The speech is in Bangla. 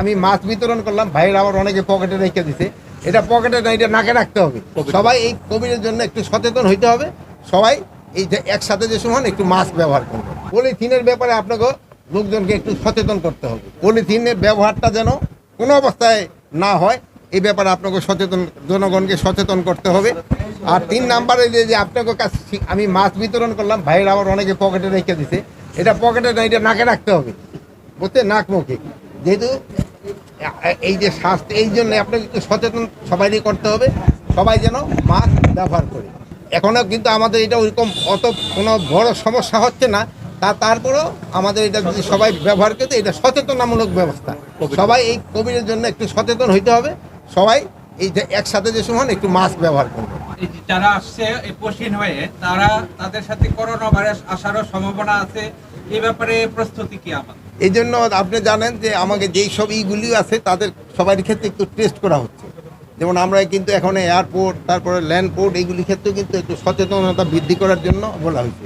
আমি মাছ বিতরণ করলাম ভাইয়ের আবার অনেকে পকেটে রেখে দিছে। এটা পকেটে না এটা নাকে রাখতে হবে। সবাই এই কোভিডের জন্য একটু সচেতন হইতে হবে। সবাই এই যে একসাথে যে সময় একটু মাস্ক ব্যবহার করবে পলিথিনের ব্যাপারে আপনাকে লোকজনকে একটু সচেতন করতে হবে। পলিথিনের ব্যবহারটা যেন কোনো অবস্থায় না হয় এই ব্যাপারে আপনাকে সচেতন জনগণকে সচেতন করতে হবে। আর তিন নাম্বারে যে যে আপনাকে কাছে আমি মাছ বিতরণ করলাম ভাইয়ের আবার অনেকে পকেটে রেখে দিছে। এটা পকেটে না এটা নাকে রাখতে হবে। বুঝতে নাক মুখে। যেহেতু এই যে স্বাস্থ্য এই জন্য আপনাকে একটু সচেতন সবাইকে করতে হবে। সবাই যেন মাস্ক ব্যবহার করে। এখনও কিন্তু আমাদের এটা ওইরকম অত কোনো বড় সমস্যা হচ্ছে না। তা তারপরেও আমাদের এটা যদি সবাই ব্যবহার করতে এটা সচেতনামূলক ব্যবস্থা। সবাই এই কোভিডের জন্য একটু সচেতন হইতে হবে। সবাই এই যে একসাথে যে সময় একটু মাস্ক ব্যবহার করবে। যারা আসছে এই পশ্চিম হয়ে তারা তাদের সাথে করোনা ভাইরাস আসারও সম্ভাবনা আছে। এই ব্যাপারে প্রস্তুতি কি আমাদের এই জন্য আপনি জানেন যে আমাকে যেই সব ইগুলি আছে, তাদের সবার ক্ষেত্রে একটু টেস্ট করা হচ্ছে। যেমন আমরা কিন্তু এখন এয়ারপোর্ট তারপরে ল্যান্ডপোর্ট এইগুলির ক্ষেত্রেও কিন্তু একটু সচেতনতা বৃদ্ধি করার জন্য বলা হয়েছে।